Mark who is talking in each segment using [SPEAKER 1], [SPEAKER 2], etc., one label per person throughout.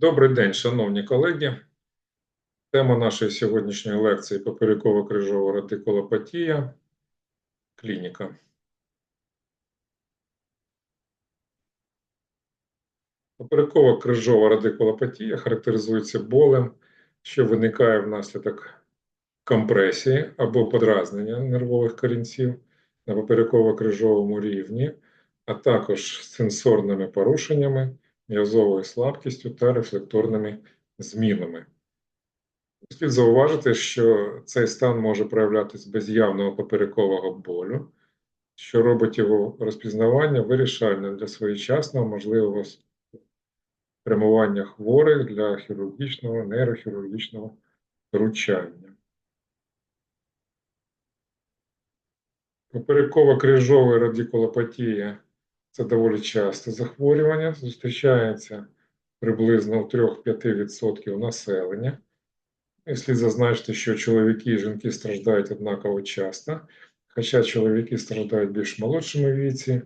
[SPEAKER 1] Добрий день, шановні колеги. Тема нашої сьогоднішньої лекції попереково-крижова радикулопатія. Клініка. Поперекова крижова радикулопатія характеризується болем, що виникає внаслідок компресії або подразнення нервових корінців на попереково-крижовому рівні, а також сенсорними порушеннями, м'язовою слабкістю та рефлекторними змінами. Слід зауважити, що цей стан може проявлятися без явного поперекового болю, що робить його розпізнавання вирішальним для своєчасного можливого спрямування хворих для хірургічного, нейрохірургічного втручання. Поперекова крижова радикулопатія це доволі часте захворювання, зустрічається приблизно у 3-5% населення. І слід зазначити, що чоловіки і жінки страждають однаково часто, хоча чоловіки страждають більш молодшому віці,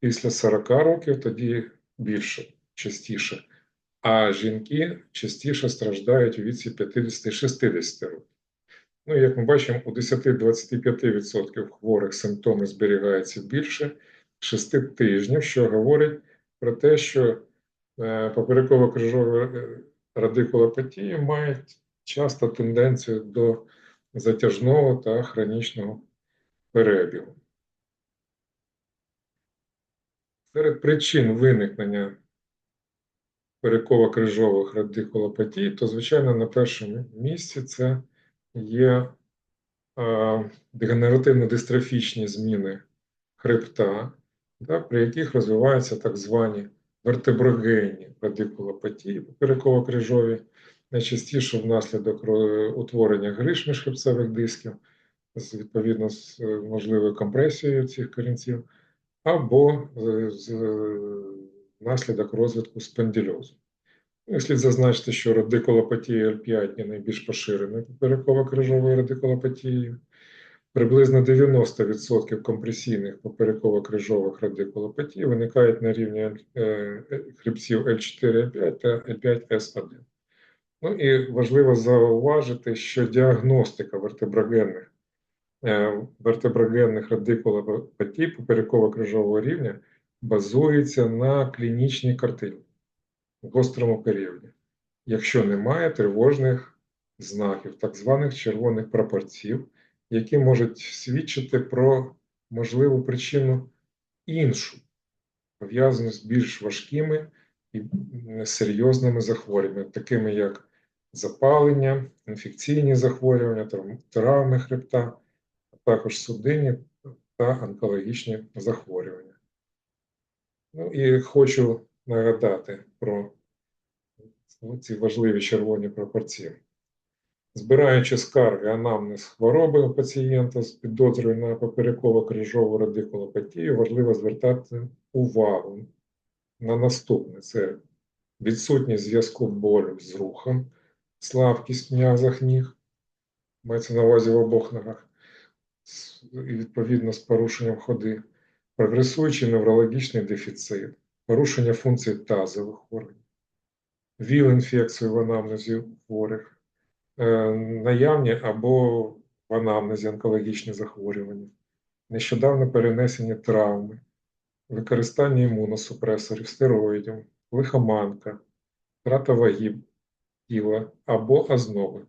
[SPEAKER 1] після 40 років тоді більше, частіше, а жінки частіше страждають у віці 50-60 років. Ну, як ми бачимо, у 10-25% хворих симптоми зберігаються більше 6 тижнів, що говорить про те, що е, попереково крижова радикулопатія мають часто тенденцію до затяжного та хронічного перебігу. Серед причин виникнення переково-крижових радикулопатій, то, звичайно, на першому місці це є дегенеративно-дистрофічні зміни хребта, да, при яких розвиваються так звані вертеброгенні радикулопатії, попереково-крижові, найчастіше внаслідок утворення гриш міжхребцевих дисків, з, відповідно з можливою компресією цих корінців, або з внаслідок розвитку спондильозу. Ну, слід зазначити, що радикулопатія L5 є найбільш поширеною попереково-крижовою радикулопатією. Приблизно 90% компресійних попереково-крижових радикулопатій виникають на рівні хребців L4-L5 та L5S1. Ну і важливо зауважити, що діагностика вертеброгенних вертеброгенних радикулопатій попереково-крижового рівня базується на клінічній картині в гострому періоді, якщо немає тривожних знаків, так званих червоних прапорців, які можуть свідчити про можливу причину іншу, пов'язану з більш важкими і серйозними захворюваннями, такими як запалення, інфекційні захворювання, травми хребта, а також судинні та онкологічні захворювання. Ну і хочу нагадати про ці важливі червоні пропорції. Збираючи скарги анамнез хвороби пацієнта з підозрою на попереково-крижову радикулопатію, важливо звертати увагу на наступне: це відсутність зв'язку болю з рухом, слабкість в м'язах ніг, мається на увазі в обох ногах, і відповідно з порушенням ходи, прогресуючий неврологічний дефіцит, порушення функцій тазових органів, ВІЛ-інфекцію в анамнезі хворих, наявні або в анамнезі онкологічні захворювання, нещодавно перенесені травми, використання імуносупресорів, стероїдів, лихоманка, втрата ваги тіла або озноби.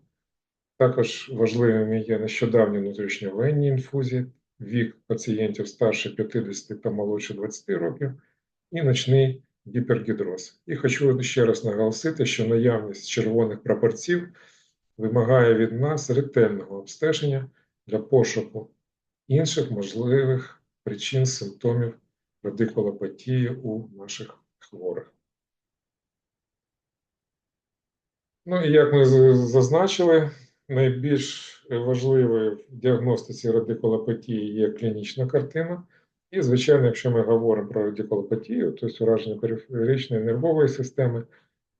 [SPEAKER 1] Також важливими є нещодавні внутрішньовенні інфузії, вік пацієнтів старше 50 та молодше 20 років і ночний гіпергідроз. І хочу ще раз наголосити, що наявність червоних прапорців вимагає від нас ретельного обстеження для пошуку інших можливих причин симптомів радикулопатії у наших хворих. Ну і як ми зазначили, найбільш важливою в діагностиці радикулопатії є клінічна картина. І, звичайно, якщо ми говоримо про радикулопатію, тобто ураження периферичної нервової системи,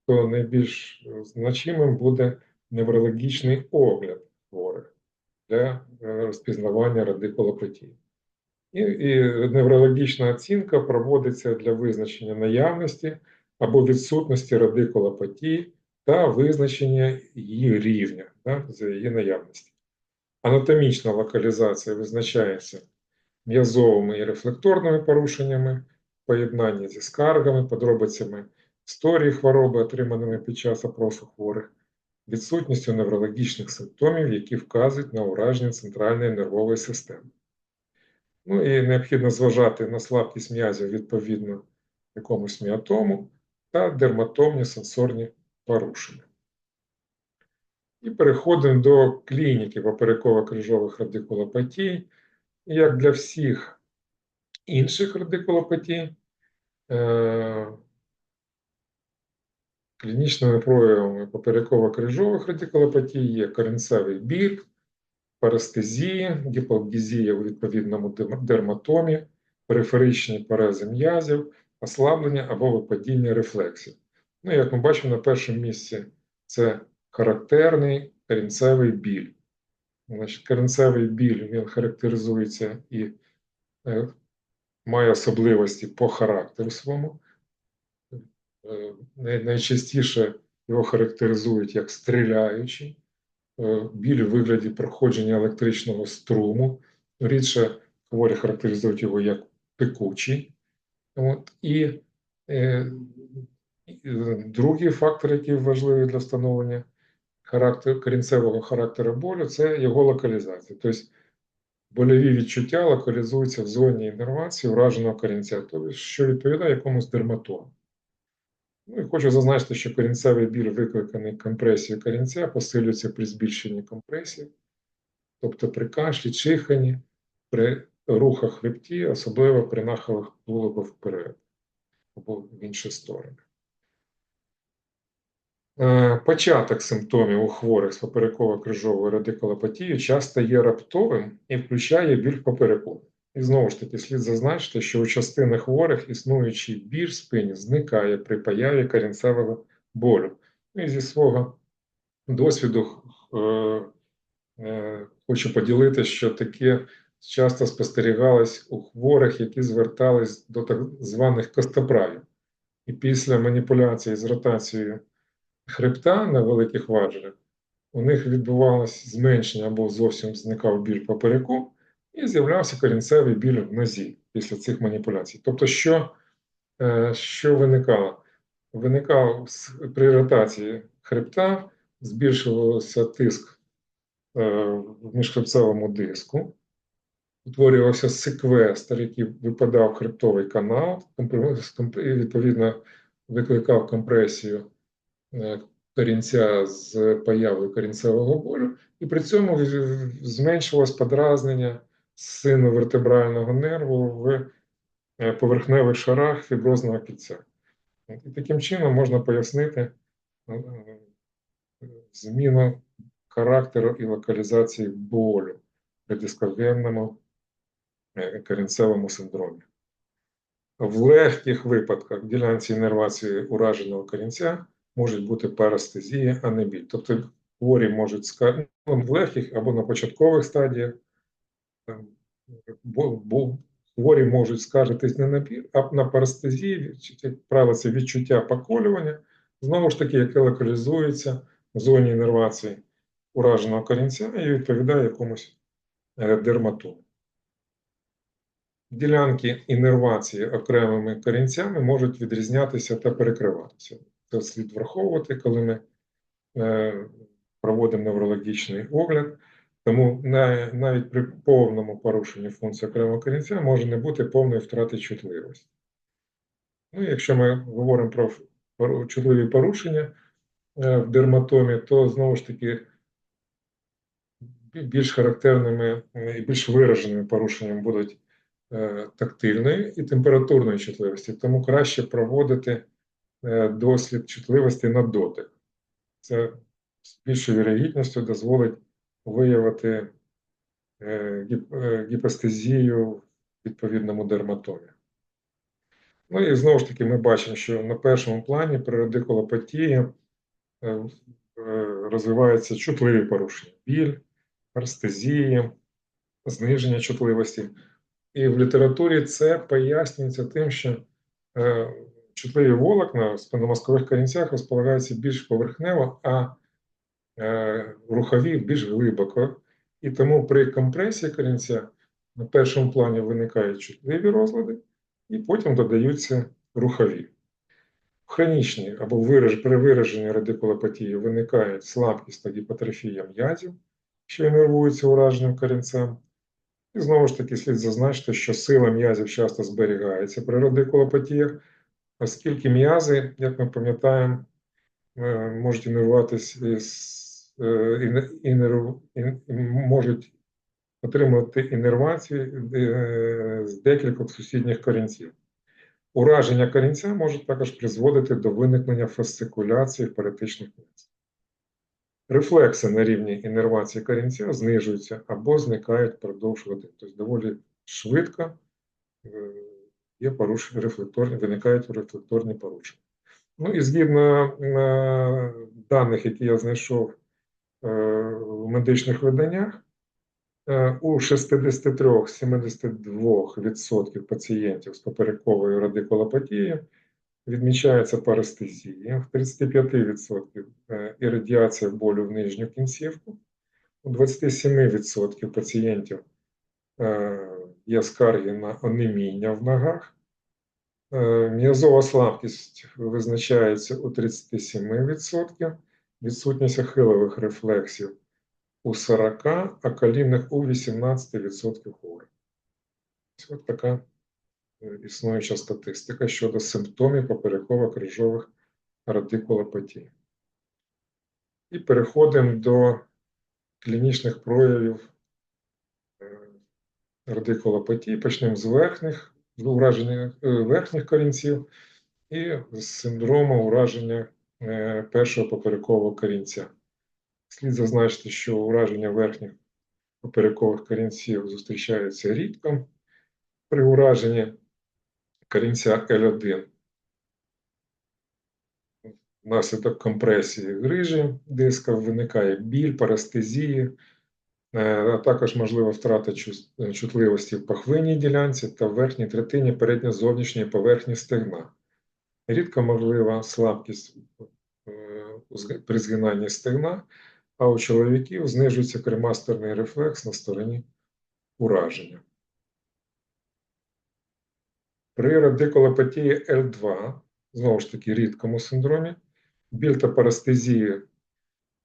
[SPEAKER 1] то найбільш значимим буде неврологічний огляд хворих для е, розпізнавання радикулопатії. І, і неврологічна оцінка проводиться для визначення наявності або відсутності радикулопатії та визначення її рівня да, за її наявності. Анатомічна локалізація визначається м'язовими і рефлекторними порушеннями, в поєднанні зі скаргами, подробицями історії хвороби, отриманими під час опросу хворих, відсутністю неврологічних симптомів, які вказують на ураження центральної нервової системи. Ну і необхідно зважати на слабкість м'язів відповідно якомусь міатому та дерматомні сенсорні порушення. І переходимо до клініки попереково-крижових радикулопатій. Як для всіх інших радикулопатій, е, клінічними проявами попереково-крижових радикулопатій є коренцевий біль, парестезія, гіпоалгезія у відповідному дерматомі, периферичні парези м'язів, ослаблення або випадіння рефлексів. Ну, як ми бачимо, на першому місці це характерний корінцевий біль. Значить, корінцевий біль він характеризується і е, має особливості по характеру своєму. Е, най- найчастіше його характеризують як стріляючий, е, біль у вигляді проходження електричного струму. Рідше хворі характеризують його як пекучий. От, е, і, е, другий фактор, який важливий для встановлення характер, корінцевого характеру болю, це його локалізація. Тобто больові відчуття локалізуються в зоні іннервації враженого корінця, тобто, що відповідає якомусь дерматому. Ну і хочу зазначити, що корінцевий біль, викликаний компресією корінця, посилюється при збільшенні компресії, тобто при кашлі, чиханні, при рухах хребті, особливо при нахилах тулуба вперед або в інші сторони. Е, Початок симптомів у хворих з попереково-крижовою радикулопатією часто є раптовим і включає біль в попереку. І знову ж таки, слід зазначити, що у частини хворих існуючий в спині зникає при появі корінцевого болю. Ну, і зі свого досвіду е, е, хочу поділитися, що таке часто спостерігалось у хворих, які звертались до так званих костоправів. І після маніпуляції з ротацією хребта на великих важелях у них відбувалося зменшення або зовсім зникав біль попереку, і з'являвся корінцевий біль в нозі після цих маніпуляцій. Тобто, що, е, що виникало? Виникав при ротації хребта, збільшувався тиск е, в міжхребцевому диску, утворювався секвестр, який випадав в хребтовий канал, відповідно викликав компресію е, корінця з появою корінцевого болю, і при цьому зменшилось подразнення синовертебрального нерву в е, поверхневих шарах фіброзного кільця. І таким чином можна пояснити е, е, зміну характеру і локалізації болю при дискогенному е, корінцевому синдромі. В легких випадках в ділянці іннервації ураженого корінця можуть бути парастезія, а не біль. Тобто хворі можуть ска- ну, в легких або на початкових стадіях, там, бо, хворі можуть скаржитись не на біль, а на парастезії, як правило, це відчуття поколювання, знову ж таки, яке локалізується в зоні іннервації ураженого корінця і відповідає якомусь е, дерматому. Ділянки іннервації окремими корінцями можуть відрізнятися та перекриватися. Це слід враховувати, коли ми е, проводимо неврологічний огляд. Тому навіть при повному порушенні функції окремого корінця може не бути повної втрати чутливості. Ну, якщо ми говоримо про чутливі порушення е, в дерматомі, то знову ж таки більш характерними е, і більш вираженими порушеннями будуть е, тактильної і температурної чутливості. Тому краще проводити дослід чутливості на дотик. Це з більшою вірогідністю дозволить виявити е, е, гіпостезію в відповідному дерматомі. Ну і знову ж таки ми бачимо, що на першому плані при радикулопатії е, розвиваються чутливі порушення: біль, парестезія, зниження чутливості. І в літературі це пояснюється тим, що чутливі волокна в спинномозкових корінцях розполагаються більш поверхнево, а рухові більш глибоко. І тому при компресії корінця на першому плані виникають чутливі розлади, і потім додаються рухові. Хронічні або при вираженні радикулопатії виникають слабкість та гіпотрофія м'язів, що інервуються ураженим корінцем. І знову ж таки слід зазначити, що сила м'язів часто зберігається при радикулопатіях, оскільки м'язи, як ми пам'ятаємо, е, можуть інервуватись із, е, можуть отримувати інервацію е, з декількох сусідніх корінців. Ураження корінця може також призводити до виникнення фасцикуляції паретичних м'язів. Рефлекси на рівні інервації корінця знижуються або зникають впродовж годин. Тобто доволі швидко е, є порушення рефлекторні, виникають рефлекторні порушення. Ну і згідно даних, які я знайшов в медичних виданнях, е, у 63-72% пацієнтів з поперековою радикулопатією відмічається парестезія, в 35% е, іррадіація болю в нижню кінцівку, у 27% пацієнтів е, є скарги на онеміння в ногах. Е, М'язова слабкість визначається у 37%, відсутність ахилових рефлексів у 40%, а колінних у 18% хворих. Ось така е, існуюча статистика щодо симптомів попереково-крижових радикулопатій. І переходимо до клінічних проявів е, радикулопатії. Почнемо з верхніх, з ураження е, верхніх корінців і з синдрому ураження першого поперекового корінця. Слід зазначити, що ураження верхніх поперекових корінців зустрічається рідко. При ураженні корінця L1 внаслідок компресії грижі диска виникає біль, парестезії, е, а також можлива втрата чутливості в пахвинній ділянці та в верхній третині передньо-зовнішньої поверхні стегна. Рідко можлива слабкість е, при згинанні стегна, а у чоловіків знижується кремастерний рефлекс на стороні ураження. При радикулопатії L2, знову ж таки рідкому синдромі, біль та парестезії,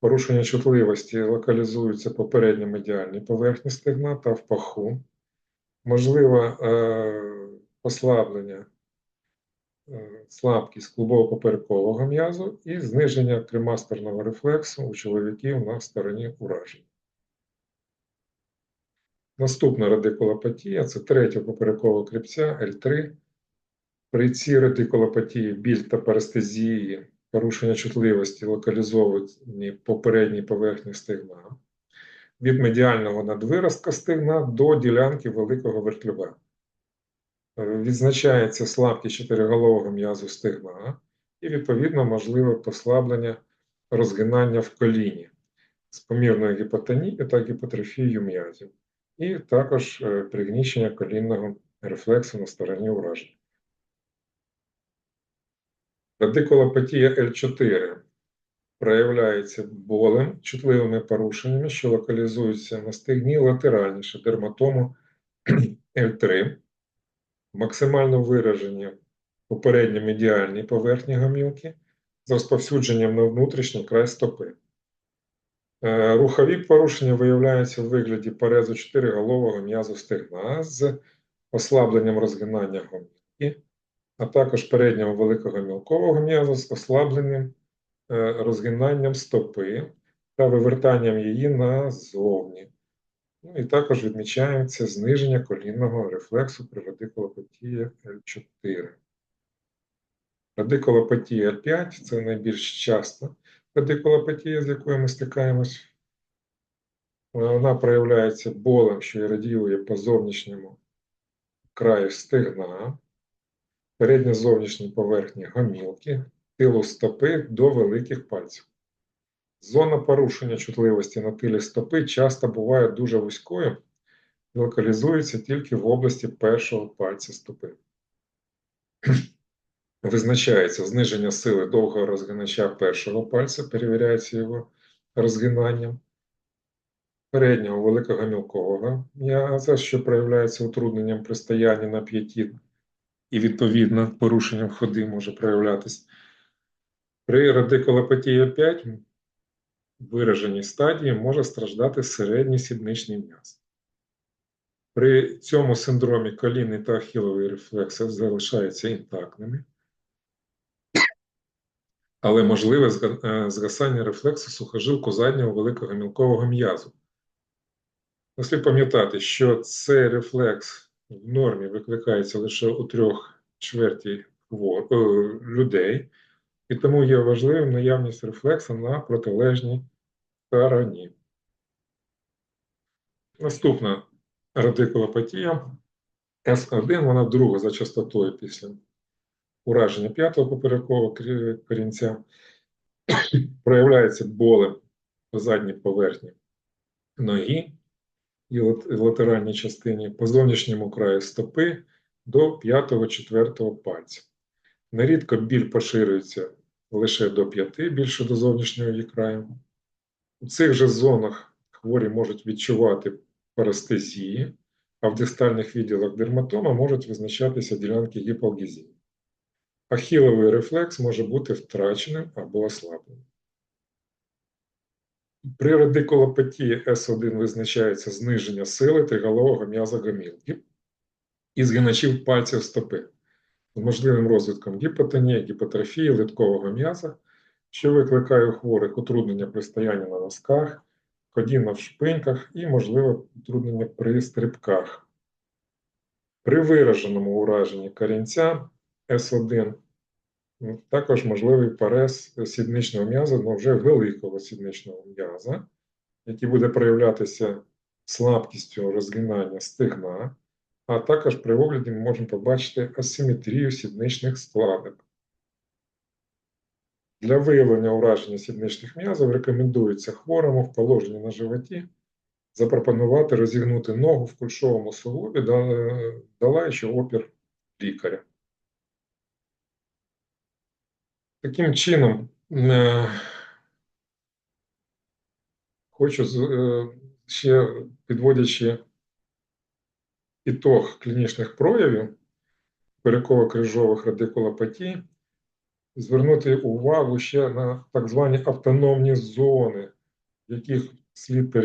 [SPEAKER 1] порушення чутливості локалізуються по передньо медіальній поверхні стегна та в паху. Можливо е, послаблення, слабкість клубово-поперекового м'язу і зниження кремастерного рефлексу у чоловіків на стороні ураження. Наступна радикулопатія це третя поперекова кріпця L3. При цій радикулопатії біль та парестезії, порушення чутливості локалізовані по передній поверхні стегна, від медіального надвиростка стегна до ділянки великого вертлюга. Відзначається слабкість чотириголового м'язу стегна і, відповідно, можливе послаблення розгинання в коліні з помірною гіпотонією та гіпотрофією м'язів і також е, пригнічення колінного рефлексу на стороні ураження. Радикулопатія L4 проявляється болем, чутливими порушеннями, що локалізуються на стегні латеральніше дерматому L3, максимально виражені попередньо медіальній поверхні гомілки з розповсюдженням на внутрішній край стопи. Е, Рухові порушення виявляються в вигляді порезу чотириголового м'язу стегна з ослабленням розгинання гомілки, а також переднього великого мілкового м'язу з ослабленим е, розгинанням стопи та вивертанням її назовні. Ну, і також відмічається зниження колінного рефлексу при радикулопатії L4. Радикулопатія L5 це найбільш часта радикулопатія, з якою ми стикаємось. Вона проявляється болем, що і радіює по зовнішньому краю стегна, передньо-зовнішній поверхні гомілки, тилу стопи до великих пальців. Зона порушення чутливості на тилі стопи часто буває дуже вузькою і локалізується тільки в області першого пальця стопи. визначається зниження сили довгого розгинача першого пальця, перевіряється його розгинанням, переднього великого мілкового м'яза, що проявляється утрудненням при стоянні на п'яті і, відповідно, порушенням ходи може проявлятись. При радикулопатії 5 в вираженій стадії може страждати середній сідничний м'яз. При цьому синдромі колінний та ахіловий рефлекси залишаються інтактними, але можливе е, згасання рефлексу сухожилку заднього великого мілкового м'язу. Слід пам'ятати, що цей рефлекс в нормі викликається лише у трьох чверті е, людей, і тому є важливим наявність рефлексу на протилежній стороні. Наступна радикулопатія С1, вона друга за частотою після ураження п'ятого поперекового корінця. Проявляється болем по задній поверхні ноги і лат- латеральній частині, по зовнішньому краю стопи до п'ятого-четвертого пальця. Нерідко біль поширюється лише до п'яти, більше до зовнішнього її краю. У цих же зонах хворі можуть відчувати парестезії, а в дистальних відділах дерматома можуть визначатися ділянки гіпалгезії. Ахіловий рефлекс може бути втраченим або ослабленим. При радикулопатії С1 визначається зниження сили триголового м'яза гомілки і згиначів пальців стопи з можливим розвитком гіпотонії, гіпотрофії литкового м'яза, що викликає у хворих утруднення при стоянні на носках, ходіння в шпиньках і, можливо, утруднення при стрибках. При вираженому ураженні корінця С1 також можливий парез сідничного м'яза, але вже великого сідничного м'яза, який буде проявлятися слабкістю розгинання стегна, а також при огляді ми можемо побачити асиметрію сідничних складок. Для виявлення ураження сідничних м'язів рекомендується хворому в положенні на животі запропонувати розігнути ногу в кульшовому суглобі, да- долаючи опір лікаря. Таким чином, е, хочу е, ще підводячи ітог клінічних проявів переково-крижових радикулопатій, звернути увагу ще на так звані автономні зони, в яких слід,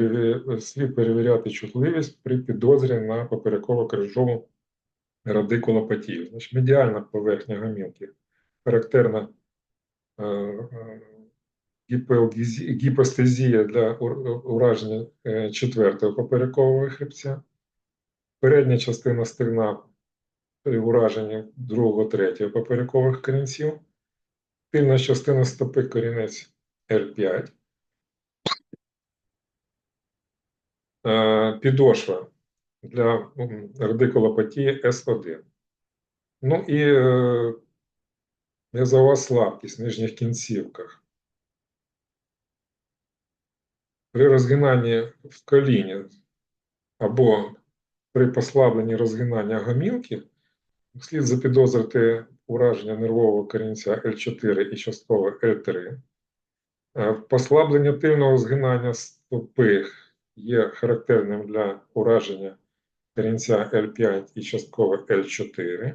[SPEAKER 1] слід перевіряти чутливість при підозрі на попереково-крижову радикулопатію. Значить, медіальна поверхня гомілки характерна е, е, гіпостезія для ураження е, четвертого поперекового хребця, передня частина стегна при ураженні другого, третього поперекових корінців, тильна частина стопи корінець R5, е, підошва для радикулопатії S1. Ну і е, м'язова слабкість в нижніх кінцівках. При розгинанні в коліні або при послабленні розгинання гомілки слід запідозрити ураження нервового корінця L4 і частково L3. Е, Послаблення тильного згинання стопи є характерним для ураження корінця L5 і частково L4.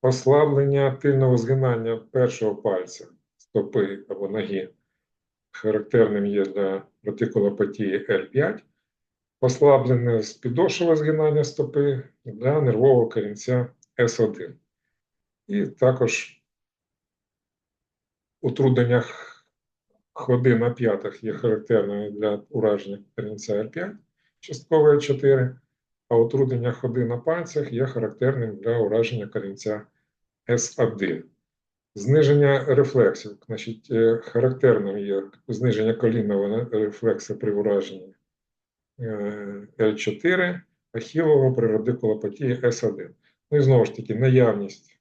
[SPEAKER 1] Послаблення тильного згинання першого пальця стопи або ноги характерним є для ретикулопатії L5. Послаблене підошове згинання стопи для нервового корінця S1. І також утруднення ходи на п'ятах є характерною для ураження корінця L5, частково L4, а утруднення ходи на пальцях є характерним для ураження корінця S1. Зниження рефлексів, значить, е, характерним є зниження колінного рефлексу при ураженні L4, ахілового при радикулопатії S1. Ну і знову ж таки, наявність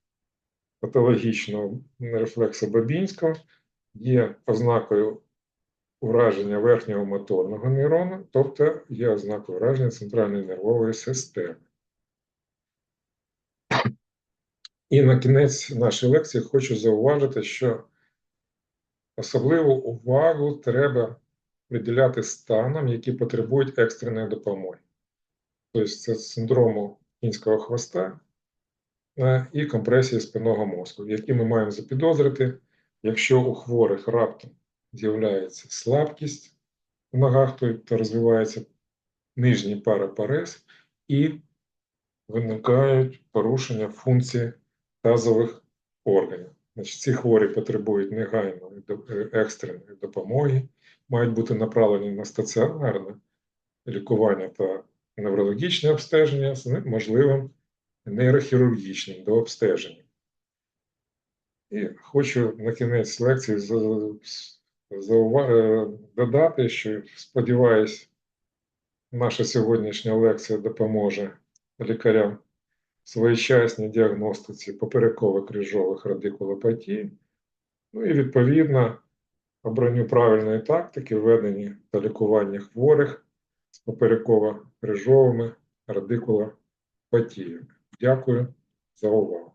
[SPEAKER 1] патологічного рефлексу Бабінського є ознакою ураження верхнього моторного нейрону, тобто є ознакою ураження центральної нервової системи. І на кінець нашої лекції хочу зауважити, що особливу увагу треба приділяти станам, які потребують екстреної допомоги. Тобто це синдрому кінського хвоста е, і компресії спинного мозку, які ми маємо запідозрити, якщо у хворих раптом з'являється слабкість в ногах, то то розвивається нижній парапарез і виникають порушення функції тазових органів. Ці хворі потребують негайної е, екстреної допомоги, мають бути направлені на стаціонарне лікування та неврологічне обстеження з можливим нейрохірургічним до обстеження. І хочу на кінець лекції е, додати, що сподіваюсь, наша сьогоднішня лекція допоможе лікарям своєчасній діагностиці попереково-крижових радикулопатій, ну і відповідно обранню правильної тактики введення та лікування хворих з попереково-крижовими радикулопатіями. Дякую за увагу.